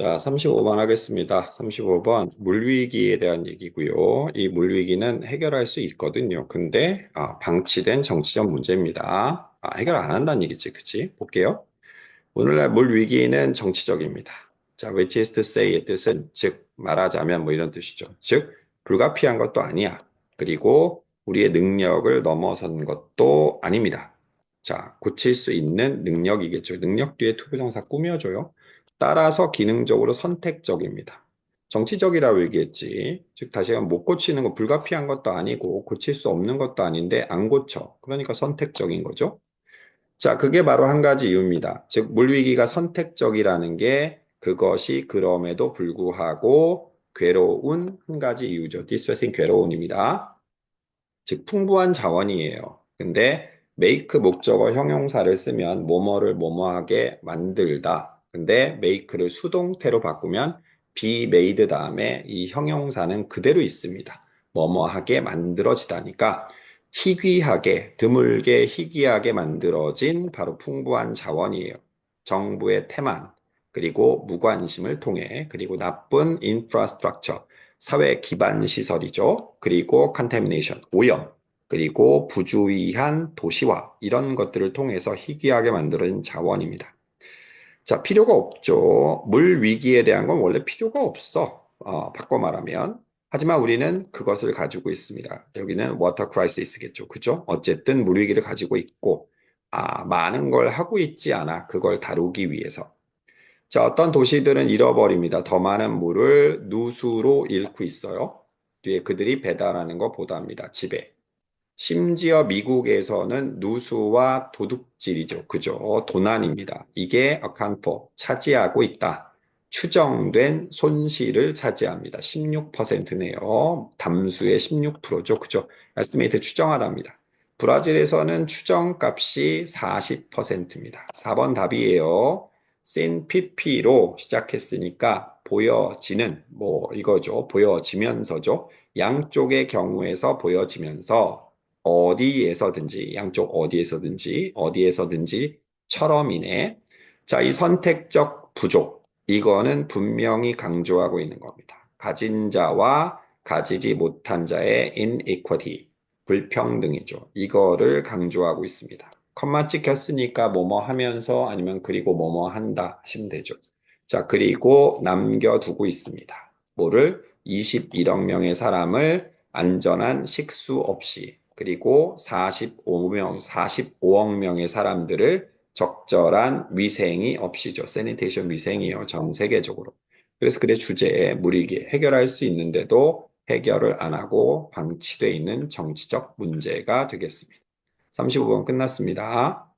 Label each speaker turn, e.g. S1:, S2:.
S1: 자, 35번 하겠습니다. 35번 물위기에 대한 얘기고요. 이 물위기는 해결할 수 있거든요. 근데 아, 방치된 정치적 문제입니다. 아, 해결 안 한다는 얘기지, 그치? 볼게요. 오늘날 물위기는 정치적입니다. 자, which is to say의 뜻은 즉 말하자면 뭐 이런 뜻이죠. 즉 불가피한 것도 아니야. 그리고 우리의 능력을 넘어선 것도 아닙니다. 자, 고칠 수 있는 능력이겠죠. 능력 뒤에 투부정사 꾸며줘요. 따라서 기능적으로 선택적입니다. 정치적이라고 얘기했지. 즉, 다시 한번 못 고치는 거 불가피한 것도 아니고 고칠 수 없는 것도 아닌데 안 고쳐. 그러니까 선택적인 거죠. 자, 그게 바로 한 가지 이유입니다. 즉, 물위기가 선택적이라는 게 그것이 그럼에도 불구하고 괴로운 한 가지 이유죠. 디스트레싱 괴로운입니다. 즉, 풍부한 자원이에요. 근데 make 목적어 형용사를 쓰면 뭐뭐를 뭐뭐하게 만들다. 근데 make를 수동태로 바꾸면 be made 다음에 이 형용사는 그대로 있습니다. 뭐뭐하게 만들어지다니까 희귀하게, 드물게 희귀하게 만들어진 바로 풍부한 자원이에요. 정부의 태만, 그리고 무관심을 통해, 그리고 나쁜 인프라스트럭처, 사회 기반 시설이죠. 그리고 컨테미네이션, 오염, 그리고 부주의한 도시화, 이런 것들을 통해서 희귀하게 만들어진 자원입니다. 자, 필요가 없죠. 물 위기에 대한 건 원래 필요가 없어. 어, 바꿔 말하면. 하지만 우리는 그것을 가지고 있습니다. 여기는 워터 크라이시스겠죠. 그죠? 어쨌든 물 위기를 가지고 있고, 아, 많은 걸 하고 있지 않아. 그걸 다루기 위해서. 자, 어떤 도시들은 잃어버립니다. 더 많은 물을 누수로 잃고 있어요. 뒤에 그들이 배달하는 거 보답니다. 집에. 심지어 미국에서는 누수와 도둑질이죠. 그죠? 도난입니다. 이게 for, 차지하고 있다. 추정된 손실을 차지합니다. 16%네요. 담수의 16%죠. 그죠? 에스티메이트 추정하답니다. 브라질에서는 추정값이 40%입니다. 4번 답이에요. sin pp로 시작했으니까 보여지는 뭐 이거죠. 보여지면서죠. 양쪽의 경우에서 보여지면서 어디에서든지, 양쪽 어디에서든지, 어디에서든지 처럼이네. 자, 이 선택적 부족. 이거는 분명히 강조하고 있는 겁니다. 가진 자와 가지지 못한 자의 inequity. 불평등이죠. 이거를 강조하고 있습니다. 컴마 찍혔으니까 뭐뭐 하면서 아니면 그리고 뭐뭐 한다 하시면 되죠. 자, 그리고 남겨두고 있습니다. 뭐를? 21억 명의 사람을 안전한 식수 없이 그리고 45명, 45억 명의 사람들을 적절한 위생이 없이죠. 세니테이션 위생이에요. 전 세계적으로. 그래서 그의 주제에 무리기 해결할 수 있는데도 해결을 안 하고 방치되어 있는 정치적 문제가 되겠습니다. 35번 끝났습니다.